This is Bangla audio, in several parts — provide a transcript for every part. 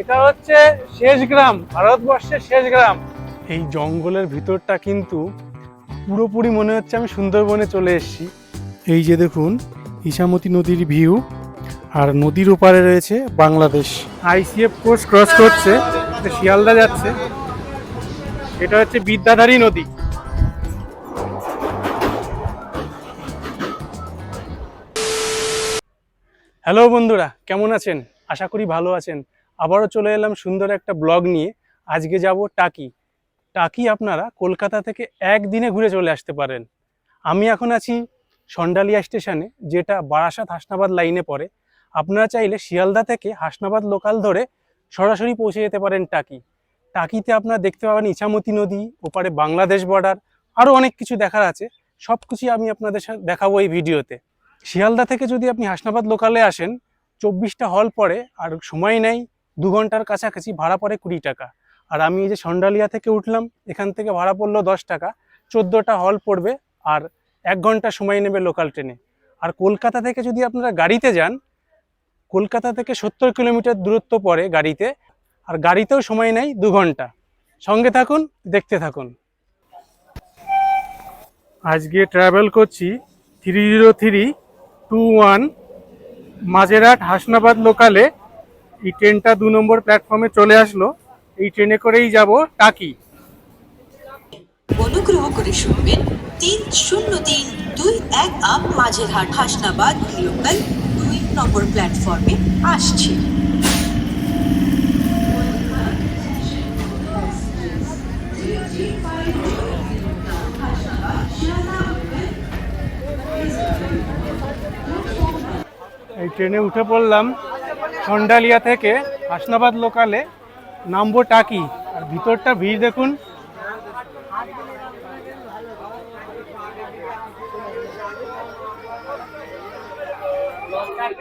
এটা হচ্ছে শেষ গ্রাম, ভারতবর্ষের শেষ গ্রাম। এই জঙ্গলের ভিতরটা কিন্তু পুরোপুরি মনে হচ্ছে আমি সুন্দরবনে চলে এসেছি। এই যে দেখুন ইসামতি নদীর ভিউ, আর নদীর ওপারে রয়েছে বাংলাদেশ। আইসিএফ কোর্স ক্রস করছে শিয়ালদা যাচ্ছে। এটা হচ্ছে বিদ্যাধারী নদী। হ্যালো বন্ধুরা, কেমন আছেন? আশা করি ভালো আছেন। আবারও চলে এলাম সুন্দর একটা ব্লগ নিয়ে। আজকে যাব টাকি। টাকি আপনারা কলকাতা থেকে একদিনে ঘুরে চলে আসতে পারেন। আমি এখন আছি সন্ডালিয়া স্টেশনে, যেটা বারাসাত হাসনাবাদ লাইনে পড়ে। আপনারা চাইলে শিয়ালদা থেকে হাসনাবাদ লোকাল ধরে সরাসরি পৌঁছে যেতে পারেন টাকি। টাকিতে আপনারা দেখতে পাবেন ইছামতি নদী, ওপারে বাংলাদেশ বর্ডার আরও অনেক কিছু দেখার আছে। সব কিছুই আমি আপনাদের সাথে দেখাবো এই ভিডিওতে। শিয়ালদা থেকে যদি আপনি হাসনাবাদ লোকালে আসেন, চব্বিশটা হল পড়ে আর সময় নেই। দু ঘণ্টার কাছাকাছি ভাড়া পড়ে কুড়ি টাকা। আর আমি এই যে সন্ডালিয়া থেকে উঠলাম, এখান থেকে ভাড়া পড়ল দশ টাকা। চোদ্দোটা হল পড়বে আর এক ঘণ্টা সময় নেবে লোকাল ট্রেনে আর কলকাতা থেকে যদি আপনারা গাড়িতে যান, কলকাতা থেকে সত্তর কিলোমিটার দূরত্ব পড়ে গাড়িতে, আর গাড়িতেও সময় নেই দু ঘণ্টা। সঙ্গে থাকুন, দেখতে থাকুন। আজকে ট্রাভেল করছি three zero three two one Majerhat Hasnabad লোকালে এই ট্রেনটা দু নম্বর প্ল্যাটফর্মে চলে আসলো। এই ট্রেনে করেই যাব টাকি। অনুগ্রহ করে শুনবেন তিন শূন্য তিন দুই এক আপ মাঝেরহাট হাসনাবাদ লোকাল দুই নম্বর প্ল্যাটফর্মে আসছে। এই ট্রেনে উঠে পড়লাম। সন্ডালিয়া থেকে হাসনাবাদ লোকালে নামবো টাকি। আর ভিতরটা ভিড় দেখুন।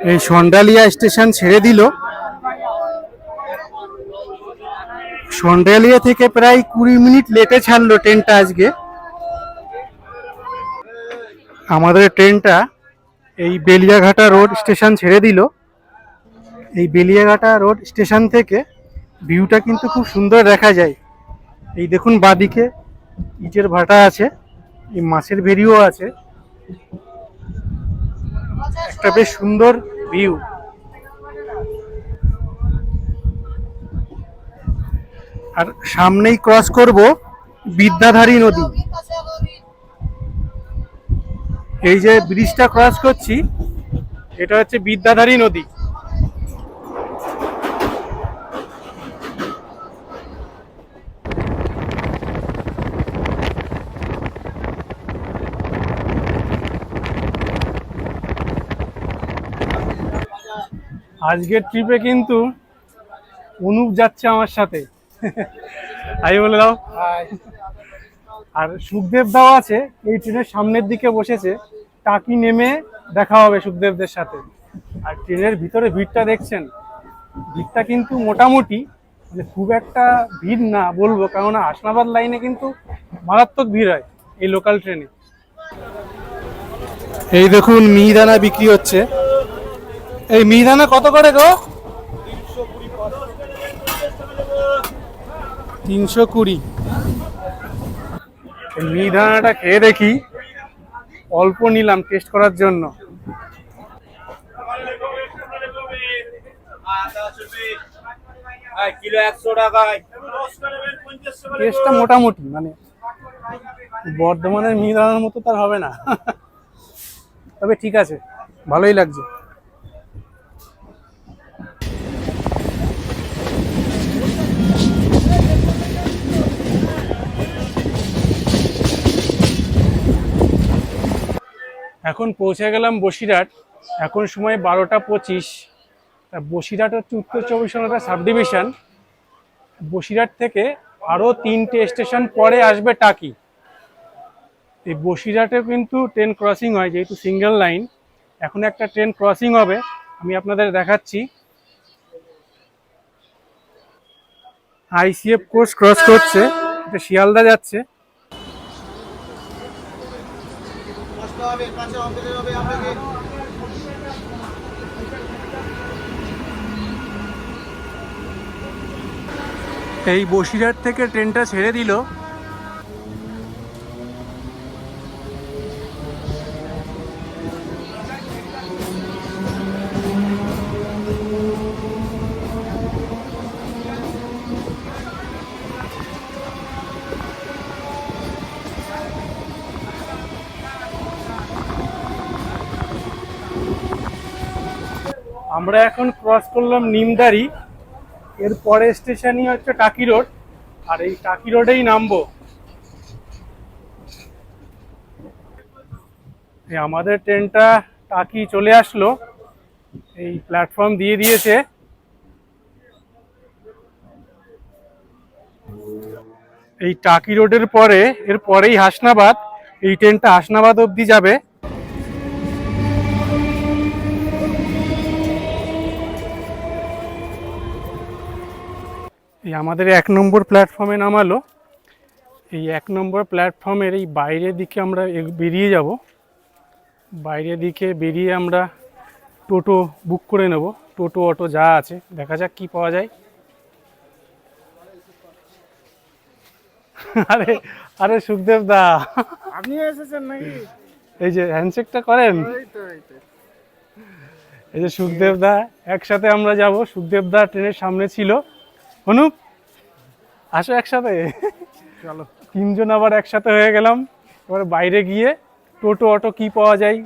এই সন্ডালিয়া স্টেশন ছেড়ে দিল। সন্ডালিয়া থেকে প্রায় কুড়ি মিনিট লেটে ছাড়লো ট্রেনটা আজকে। আমাদের ট্রেনটা এই বেলিয়াঘাটা রোড স্টেশন ছেড়ে দিল। এই বেলিয়াঘাটা রোড স্টেশন থেকে ভিউটা কিন্তু খুব সুন্দর দেখা যায়। এই দেখুন বাদিকে ইটের ভাটা আছে, এই মাছের ভেরিও আছে। একটা বেশ সুন্দর ভিউ। আর সামনেই ক্রস করব বিদ্যাধারী নদী। এই যে ব্রিজটা ক্রস করছি, এটা হচ্ছে বিদ্যাধারী নদী। আজকের ট্রিপে কিন্তু অনুপ যাচ্ছে আমার সাথে। আই বলে দাও। আর সুখদেব দাও আছে এই ট্রেনের সামনের দিকে বসেছে টাকি নেমে দেখা হবে সুখদেবদের সাথে। আর ট্রেনের ভিতরে ভিড়টা দেখছেন ভিড়টা কিন্তু মোটামুটি মানে খুব একটা ভিড় না বলব কেননা হাসনাবাদ লাইনে কিন্তু মারাত্মক ভিড় হয় এই লোকাল ট্রেনে এই দেখুন মিহিদানা বিক্রি হচ্ছে। এই মিহিদানা কত করে গো? তিনশো কুড়ি। এই মিহিদানাটা খেয়ে দেখি। অল্প নিলাম টেস্ট করার জন্য। কিলো একশো টাকায়। টেস্টটা মোটামুটি মানে বর্ধমানের মিহিদানার মতো তার হবে না। তবে ঠিক আছে ভালোই লাগছে। এখন পৌঁছে গেলাম বসিরহাট। এখন সময় বারোটা পঁচিশ। বসিরহাট হচ্ছে উত্তর চব্বিশ পরগনা সাব ডিভিশন বসিরহাট থেকে আরও তিনটে স্টেশন পরে আসবে টাকি। এই বসিরহাটে কিন্তু ট্রেন ক্রসিং হয়, যেহেতু সিঙ্গেল লাইন। এখন একটা ট্রেন ক্রসিং হবে, আমি আপনাদের দেখাচ্ছি। আইসিএফ কোর্স ক্রস করছে, এটা শিয়ালদা যাচ্ছে। হবে হবে আপনাকে এই বসিরহাট থেকে ট্রেনটা ছেড়ে দিল। আমরা এখন ক্রস করলাম নিমদারি এর পরের স্টেশনই হচ্ছে টাকি রোড, আর এই টাকি রোডেই নামবো। আমাদের ট্রেনটা টাকি চলে আসলো, এই প্ল্যাটফর্ম দিয়ে দিয়েছে। এই টাকি রোডের পরে এর পরেই হাসনাবাদ, এই ট্রেনটা হাসনাবাদ অবধি যাবে। এই আমাদের এক নম্বর প্ল্যাটফর্মে নামালো। এই এক নম্বর প্ল্যাটফর্মের এই বাইরের দিকে আমরা বেরিয়ে যাব। বাইরের দিকে বেরিয়ে আমরা টোটো বুক করে নেব। টোটো অটো যা আছে। দেখা যাক কি পাওয়া যায়। আরে আরে সুখদেব দা। আপনি এসেছেন নাকি? এই যে হ্যান্ডশেকটা করেন? এই যে সুখদেব দা একসাথে আমরা যাব। সুখদেব দা ট্রেনের সামনে ছিল। অনুপ আসো একসাথে। চলো। তিনজন আবার একসাথে হয়ে গেলাম। এবার বাইরে গিয়ে টোটো অটো কি পাওয়া যায়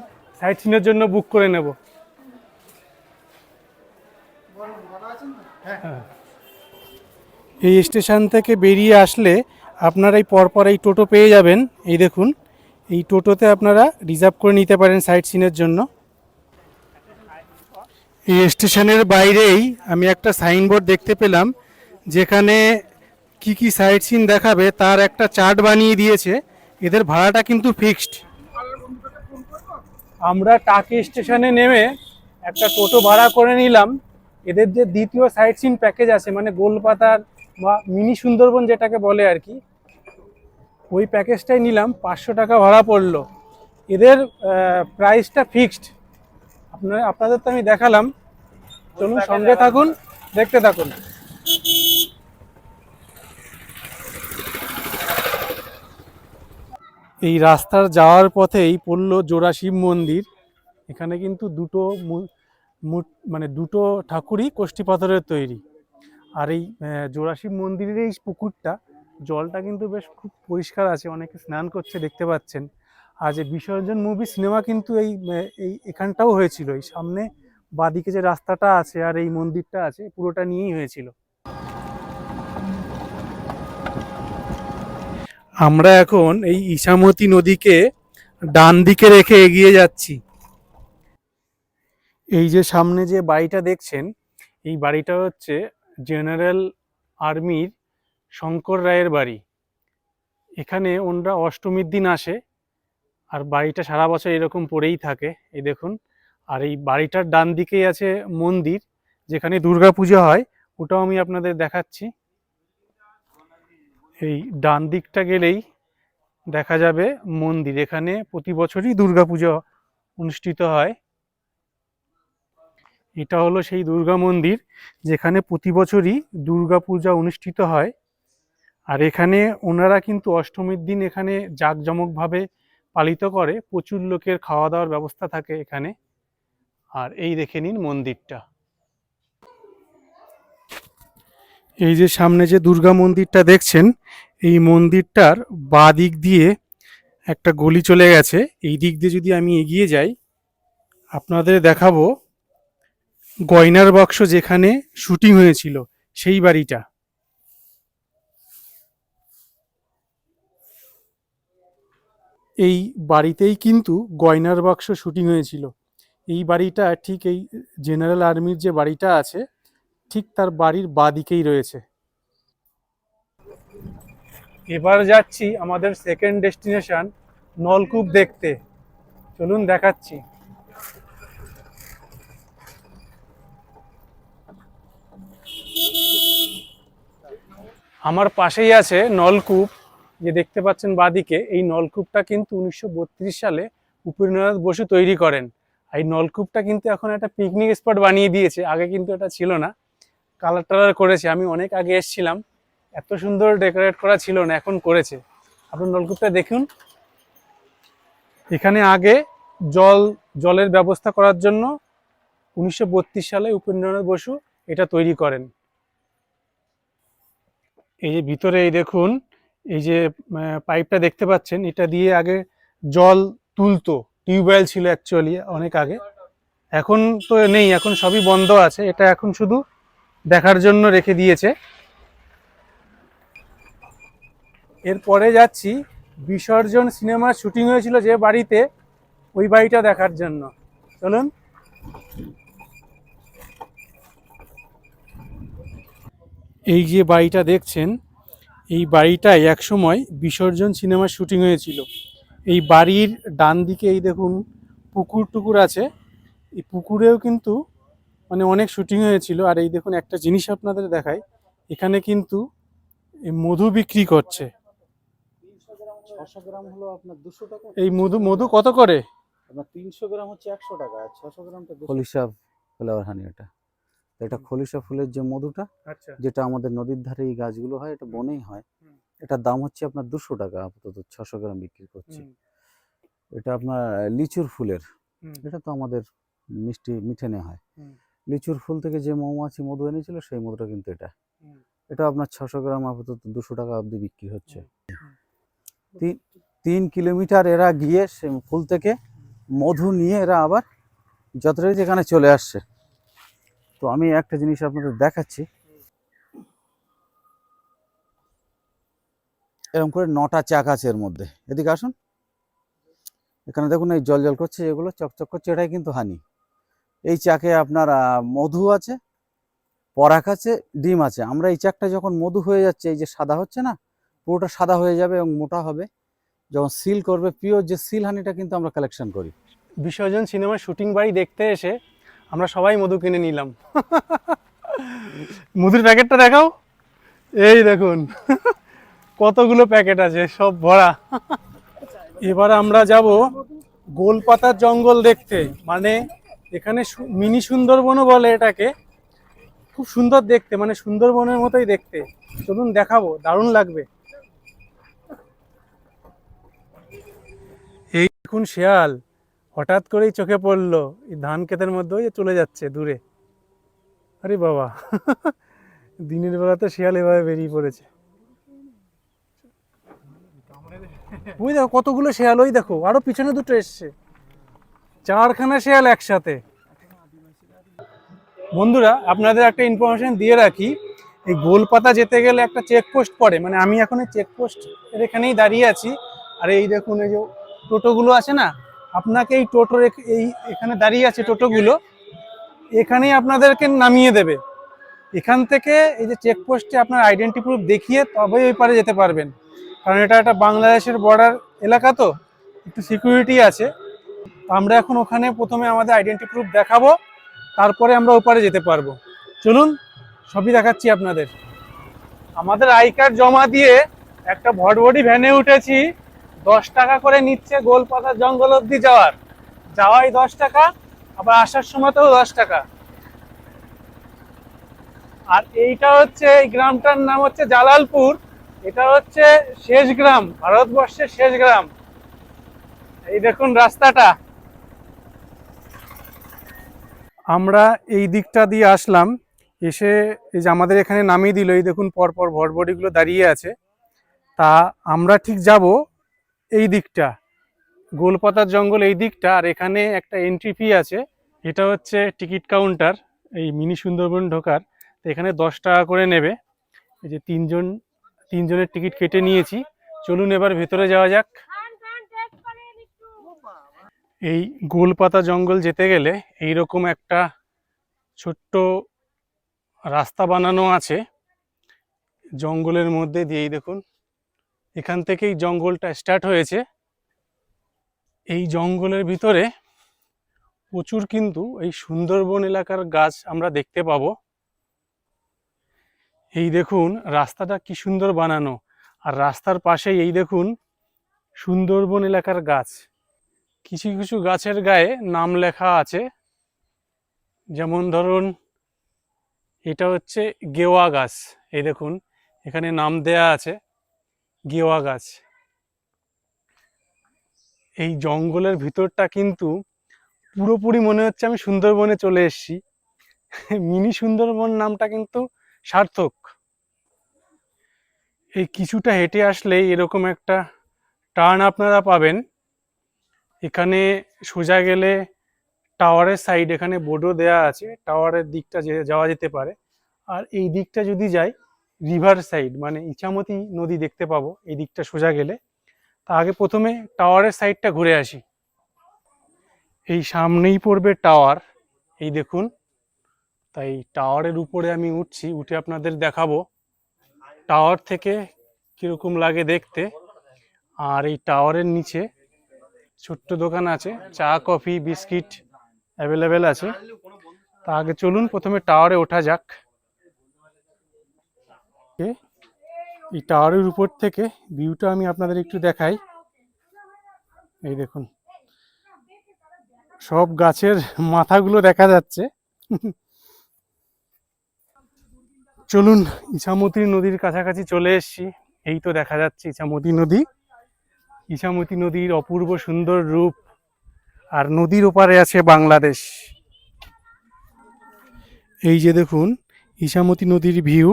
সাইট সিনের জন্য বুক করে নেব। হ্যাঁ। এই স্টেশন থেকে বেরিয়ে আসলে আপনারা এই পরপর এই টোটো পেয়ে যাবেন। এই দেখুন এই টোটোতে আপনারা রিজার্ভ করে নিতে পারেন সাইট সিনের জন্য। এই স্টেশনের বাইরেই আমি একটা সাইনবোর্ড দেখতে পেলাম। যেখানে কি কি সাইট সিন দেখাবে, তার একটা চার্ট বানিয়ে দিয়েছে। এদের ভাড়াটা কিন্তু ফিক্সড আমরা টাকি স্টেশনে নেমে একটা টোটো ভাড়া করে নিলাম। এদের যে দ্বিতীয় সাইট সিন প্যাকেজ আছে মানে গোলপাতার বা মিনি সুন্দরবন যেটাকে বলে আর কি, ওই প্যাকেজটাই নিলাম, পাঁচশো টাকা ভাড়া পড়ল। এদের প্রাইসটা ফিক্সড আপনারা আপনাদের তো আমি দেখালাম। চলুন সঙ্গে থাকুন, দেখতে থাকুন। এই রাস্তার যাওয়ার পথেই পড়ল জোড়া শিব মন্দির। এখানে কিন্তু দুটো মানে দুটো ঠাকুরই কোষ্ঠী পাথরের তৈরি। আর এই জোড়াশিব মন্দিরের এই পুকুরটা, জলটা কিন্তু বেশ খুব পরিষ্কার আছে, অনেকে স্নান করছে, দেখতে পাচ্ছেন। আর যে বিসর্জন মুভি সিনেমা কিন্তু এই এই, এখানটাও হয়েছিল। এই সামনে বাদিকে যে রাস্তাটা আছে আর এই মন্দিরটা আছে, পুরোটা নিয়েই হয়েছিল। আমরা এখন এই ইসামতি নদীকে ডান দিকে রেখে এগিয়ে যাচ্ছি। এই যে সামনে যে বাড়িটা দেখছেন, এই বাড়িটা হচ্ছে জেনারেল আর্মির শঙ্কর রায়ের বাড়ি। এখানে ওনরা অষ্টমীর দিন আসে আর বাড়িটা সারা বছর এরকম পড়েই থাকে। এই দেখুন, আর এই বাড়িটার ডান দিকেই আছে মন্দির, যেখানে দুর্গা পুজো হয়, ওটাও আমি আপনাদের দেখাচ্ছি। এই ডান দিকটা গেলেই দেখা যাবে মন্দির। এখানে প্রতি বছরই দুর্গাপুজো অনুষ্ঠিত হয়। এটা হলো সেই দুর্গা মন্দির, যেখানে প্রতি বছরই দুর্গাপূজা অনুষ্ঠিত হয়। আর এখানে ওনারা কিন্তু অষ্টমীর দিন এখানে জাঁকজমকভাবে পালিত করে। প্রচুর লোকের খাওয়া দাওয়ার ব্যবস্থা থাকে এখানে। আর এই দেখে নিন মন্দিরটা। এই যে সামনে যে দুর্গা মন্দিরটা দেখছেন, এই মন্দিরটার বাঁ দিক দিয়ে একটা গলি চলে গেছে। এই দিক দিয়ে যদি আমি এগিয়ে যাই, আপনাদের দেখাবো গয়নার বাক্স যেখানে শুটিং হয়েছিল, সেই বাড়িটা। এই বাড়িতেই কিন্তু গয়নার বাক্স শুটিং হয়েছিল। এই বাড়িটা ঠিক এই জেনারেল আর্মির যে বাড়িটা আছে ঠিক তার বাড়ির বাঁ দিকেই রয়েছে। এবার যাচ্ছি আমাদের সেকেন্ড ডেস্টিনেশন নলকূপ দেখতে। চলুন দেখাচ্ছি। আমার পাশেই আছে নলকূপ। যে দেখতে পাচ্ছেন বাদিকে, এই নলকূপটা কিন্তু উনিশশো বত্রিশ সালে উপেন্দ্রনাথ বসু তৈরি করেন। এই নলকূপটা কিন্তু এখন একটা পিকনিক স্পট বানিয়ে দিয়েছে। আগে কিন্তু এটা ছিল না। কালার টালার করেছে, আমি অনেক আগে এসেছিলাম। এত সুন্দর ডেকোরেট করা ছিল না, এখন করেছে। আপনার নলকূপটা দেখুন। এখানে আগে জল, জলের ব্যবস্থা করার জন্য উনিশশো বত্রিশ সালে উপেন্দ্রনাথ বসু এটা তৈরি করেন। এই যে ভিতরে এই দেখুন, এই যে পাইপটা দেখতে পাচ্ছেন, এটা দিয়ে আগে জল তুলতো। টিউবওয়েল ছিল অ্যাকচুয়ালি অনেক আগে। এখন তো নেই, এখন সবই বন্ধ আছে। এটা এখন শুধু দেখার জন্য রেখে দিয়েছে। এরপরে যাচ্ছি, বিসর্জন সিনেমার শুটিং হয়েছিল যে বাড়িতে, ওই বাড়িটা দেখার জন্য। চলুন। এই যে বাড়িটা দেখছেন, এই বাড়িটায় একসময় বিসর্জন সিনেমার শুটিং হয়েছিল। এই বাড়ির ডান দিকে এই দেখুন পুকুর টুকুর আছে। এই পুকুরেও কিন্তু মানে অনেক শুটিং হয়েছিল। আর এই দেখুন একটা জিনিস আপনাদের দেখাই। এখানে কিন্তু এই মধু বিক্রি করছে। ছশো গ্রাম হলো আপনার দুশো টাকা এই মধু মধু কত করে? আপনার তিনশো গ্রাম হচ্ছে একশো টাকা আর ছশো গ্রামটা খলিশা হানি এটা। তো এটা খলিশা ফুলের যে মধুটা আচ্ছা। যেটা আমাদের নদীর ধারে এই গাছগুলো হয় এটা বনেই হয়। এটার দাম হচ্ছে আপনার দুশো টাকা আপাতত ছশো গ্রাম বিক্রি করছি। এটা আপনার লিচুর ফুলের। এটা তো আমাদের মিষ্টি মিঠে নেওয়া হয়। লিচুর ফুল থেকে যে মৌমাছি মধু এনেছিল সেই মধুটা কিন্তু এটা। এটা আপনার ছশো গ্রাম আপাতত দুশো টাকা অবধি বিক্রি হচ্ছে। তিন তিন কিলোমিটার এরা গিয়ে সে ফুল থেকে মধু নিয়ে এরা আবার যতটা যেখানে চলে আসছে। তো আমি একটা জিনিস আপনাদের দেখাচ্ছি। এরকম করে নটা চাক আছে এর মধ্যে। এদিকে আসুন। এখানে দেখুন এই জল জল করছে এগুলো চকচক করছে এটাই কিন্তু হানি। এই চাকে আপনার মধু আছে পরাক আছে, ডিম আছে। আমরা এই চাকটা যখন মধু হয়ে যাচ্ছে, এই যে সাদা হচ্ছে না, পুরোটা সাদা হয়ে যাবে এবং মোটা হবে। যখন সিল করবে পিওর যে সিল হানিটা কিন্তু আমরা কালেকশন করি। বিসর্জন সিনেমার শুটিং বাড়ি দেখতে এসে আমরা সবাই মধু কিনে নিলাম। মধুর প্যাকেটটা দেখাও। এই দেখুন, কতগুলো প্যাকেট আছে, সব ভরা। এবার আমরা যাব গোলপাতার জঙ্গল দেখতে। মানে এখানে মিনি সুন্দরবনও বলে এটাকে। খুব সুন্দর দেখতে মানে সুন্দরবনের মতোই দেখতে। চলুন দেখাবো, দারুণ লাগবে। এই দেখুন শেয়াল, হঠাৎ করেই চোখে পড়ল। এই ধান ক্ষেতের মধ্যে ওই চলে যাচ্ছে দূরে। আরে বাবা, দিনের বেলাতে শিয়াল এভাবে বেরিয়ে পড়েছে। ওই দেখো কতগুলো শেয়াল, ওই দেখো, আরও পিছনে দুটো এসছে। চারখানা শিয়াল একসাথে। বন্ধুরা, আপনাদের একটা ইনফরমেশন দিয়ে রাখি। এই গোলপাতা যেতে গেলে একটা চেকপোস্ট পড়ে। মানে আমি এখন এই চেকপোস্ট এর এখানেই দাঁড়িয়ে আছি। আর এই দেখুন, এই যে টোটোগুলো আছে না? আপনাকে এই এখ- এই এখানে দাঁড়িয়ে আছে টোটোগুলো। এখানেই আপনাদেরকে নামিয়ে দেবে। এখান থেকে এই যে চেকপোস্টে আপনার আইডেন্টি প্রুফ দেখিয়ে তবেই ওই পারে যেতে পারবেন। কারণ এটা একটা বাংলাদেশের বর্ডার এলাকা তো, একটু সিকিউরিটি আছে। তো আমরা এখন ওখানে প্রথমে আমাদের আইডেন্টি প্রুফ দেখাবো, তারপরে আমরা ওপারে যেতে পারব। চলুন, সবই দেখাচ্ছি আপনাদের। আমাদের আই কার্ড জমা দিয়ে একটা ভটভটি ভ্যানে উঠেছি। দশ টাকা করে নিচ্ছে গোলপাতার জঙ্গল অবধি যাওয়ার। যাওয়াই দশ টাকা, আবার আসার সময়তেও দশ টাকা। আর এইটা হচ্ছে, এই গ্রামটার নাম হচ্ছে জালালপুর। এটা হচ্ছে শেষ গ্রাম, ভারতবর্ষের শেষ গ্রাম। এই দেখুন রাস্তাটা। আমরা এই দিকটা দিয়ে আসলাম, এসে এই যে আমাদের এখানে নামিয়ে দিল, এই দেখুন পরপর ভটভটিগুলো দাঁড়িয়ে আছে। তা আমরা ঠিক যাব এই দিকটা, গোলপাতার জঙ্গল এই দিকটা, আর এখানে একটা এন্ট্রি ফি আছে, এটা হচ্ছে টিকিট কাউন্টার, এই মিনি সুন্দরবন ঢোকার। তো এখানে দশ টাকা করে নেবে, এই যে তিনজন, তিনজনের টিকিট কেটে নিয়েছি। চলুন এবার ভেতরে যাওয়া যাক। এই গোলপাতা জঙ্গল যেতে গেলে এই রকম একটা ছোট্ট রাস্তা বানানো আছে জঙ্গলের মধ্যে দিয়েই দেখুন। এখান থেকেই জঙ্গলটা স্টার্ট হয়েছে। এই জঙ্গলের ভিতরে প্রচুর কিন্তু এই সুন্দরবন এলাকার গাছ আমরা দেখতে পাবো। এই দেখুন, রাস্তাটা কি সুন্দর বানানো। আর রাস্তার পাশেই এই দেখুন, সুন্দরবন এলাকার গাছ। কিছু কিছু গাছের গায়ে নাম লেখা আছে। যেমন ধরুন, এটা হচ্ছে গেওয়া গাছ। এই দেখুন, এখানে নাম দেয়া আছে গেওয়া গাছ। এই জঙ্গলের ভিতরটা কিন্তু পুরোপুরি মনে হচ্ছে আমি সুন্দরবনে চলে এসেছি। মিনি সুন্দরবন নামটা কিন্তু সার্থক। এই কিছুটা হেঁটে আসলেই এরকম একটা টার্ন আপনারা পাবেন। এখানে সোজা গেলে টাওয়ারের সাইড এখানে বোর্ডও দেয়া আছে। টাওয়ারের দিকটা যাওয়া যেতে পারে। আর এই দিকটা যদি যাই রিভার সাইড মানে ইছামতি নদী দেখতে পাবো, এই দিকটা সোজা গেলে। তা আগে প্রথমে টাওয়ারের সাইডটা ঘুরে আসি। এই সামনেই পড়বে টাওয়ার। এই দেখুন, তাই টাওয়ারের উপরে আমি উঠছি, উঠে আপনাদের দেখাবো। টাওয়ার থেকে কীরকম লাগে দেখতে। আর এই টাওয়ারের নিচে ছোট্ট দোকান আছে, চা, কফি, বিস্কিট অ্যাভেলেবেল আছে। তা আগে চলুন, প্রথমে টাওয়ারে ওঠা যাক। এই টাওয়ারের উপর থেকে ভিউটা আমি আপনাদের একটু দেখাই। এই দেখুন, সব গাছের মাথাগুলো দেখা যাচ্ছে। চলুন, ইছামতি নদীর কাছাকাছি চলে এসেছি। এই তো দেখা যাচ্ছে ইছামতি নদী। ইছামতি নদীর অপূর্ব সুন্দর রূপ আর নদীর ওপারে আছে বাংলাদেশ। এই যে দেখুন, ইছামতি নদীর ভিউ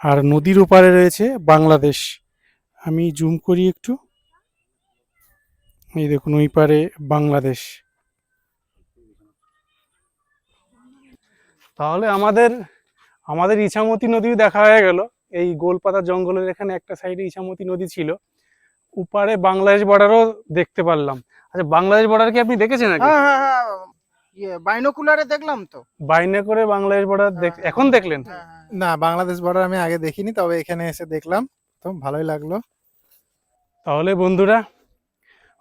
আর নদীর ওপারে রয়েছে বাংলাদেশ। আমি জুম করি একটু। এই দেখুন, ওই পারে বাংলাদেশ। তাহলে আমাদের আমাদের ইছামতি নদীও দেখা হয়ে গেল। এই গোলপাতা জঙ্গলের এখানে একটা সাইডে ইছামতি নদী ছিল। উপারে বাংলাদেশ বর্ডারও দেখতে পারলাম। আচ্ছা বাংলাদেশ বর্ডার কি আপনি দেখেছেন নাকি? হ্যাঁ হ্যাঁ হ্যাঁ ইয়ে বাইনোকুলারে দেখলাম তো। বাইনে করে বাংলাদেশ বর্ডার এখন দেখলেন? হ্যাঁ, হ্যাঁ। না বাংলাদেশ বর্ডার আমি আগে দেখিনি তবে এখানে এসে দেখলাম। তো ভালোই লাগল। তাহলে বন্ধুরা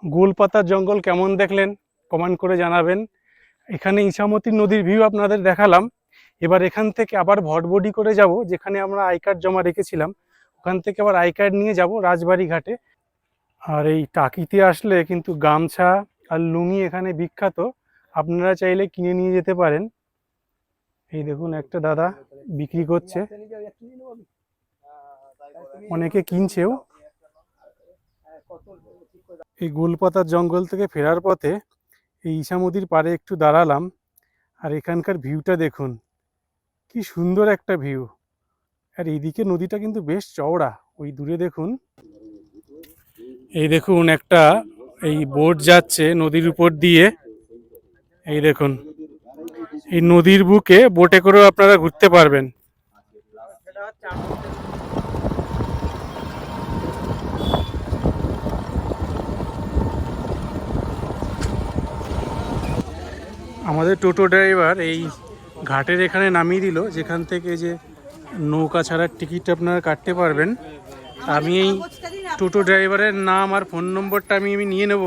গোলপাতার জঙ্গল কেমন দেখলেন? কমেন্ট করে জানাবেন। এখানে ইছামতি নদীর ভিউ আপনাদের দেখালাম। এবার এখান থেকে আবার ভটবডি করে যাব যেখানে আমরা আই কার্ড জমা রেখেছিলাম। ওখান থেকে আবার আই কার্ড নিয়ে যাব রাজবাড়ি ঘাটে। আর এই টাকিতে আসলে কিন্তু গামছা আর লুঙ্গি এখানে বিখ্যাত। আপনারা চাইলে কিনে নিয়ে যেতে পারেন। এই দেখুন একটা দাদা বিক্রি করছে। অনেকে কিনছেও। এই গোলপাতার জঙ্গল থেকে ফেরার পথে এই ইসামতির পাড়ে একটু দাঁড়ালাম। আর এখানকার ভিউটা দেখুন। কি সুন্দর একটা ভিউ। আর এইদিকে নদীটা কিন্তু বেশ চওড়া। ওই দূরে দেখুন। এই দেখুন একটা, এই বোট যাচ্ছে নদীর উপর দিয়ে। এই দেখুন, এই নদীর বুকে বোটে করেও আপনারা ঘুরতে পারবেন। আমাদের টোটো ড্রাইভার এই ঘাটের এখানে নামিয়ে দিল, যেখান থেকে যে নৌকা ছাড়ার টিকিট আপনারা কাটতে পারবেন। আমি এই টোটো ড্রাইভারের নাম আর ফোন নম্বরটা আমি আমি নিয়ে নেব।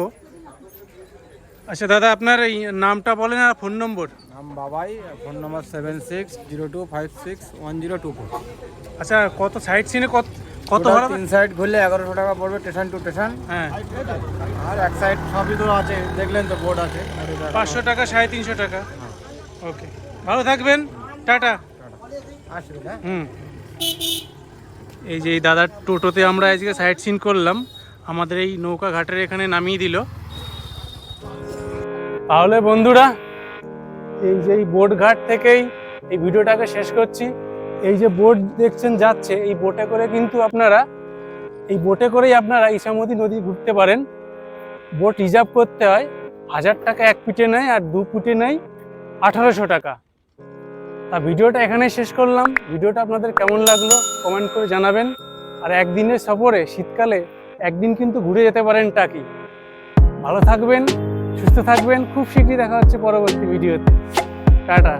আচ্ছা দাদা আপনার এই নামটা বলেন আর ফোন নম্বর। নাম Babai phone number seven six zero two five six one zero two four. আচ্ছা কত সাইড সিনে কত কত ভাড়া? তিন সাইড ঘুরলে এগারোশো টাকা পড়বে স্টেশন টু স্টেশন। হ্যাঁ। আর এক সাইড সবই তো আছে দেখলেন তো বোর্ড আছে। পাঁচশো টাকা সাড়ে তিনশো টাকা। ওকে ভালো থাকবেন টাটা। আসবে হ্যাঁ? হুম। এই যে এই দাদার টোটোতে আমরা আজকে সাইড সিন করলাম। আমাদের এই নৌকা ঘাটের এখানে নামিয়ে দিল। তাহলে বন্ধুরা, এই যে এই বোট ঘাট থেকেই এই ভিডিওটাকে শেষ করছি। এই যে বোট দেখছেন যাচ্ছে, এই বোটে করে কিন্তু আপনারা, এই বোটে করেই আপনারা ইসামতি নদী ঘুরতে পারেন। বোট রিজার্ভ করতে হয়, হাজার টাকা এক পিটে নেয় আর দু পিটে নেয় আঠারোশো টাকা। তা ভিডিওটা এখানে শেষ করলাম। ভিডিওটা আপনাদের কেমন লাগল কমেন্ট করে জানাবেন। আর একদিনের সফরে, শীতকালে, একদিন কিন্তু ঘুরে যেতে পারেন টাকি ভালো থাকবেন, সুস্থ থাকবেন। খুব শীঘ্রই দেখা হচ্ছে পরবর্তী ভিডিওতে। টাটা।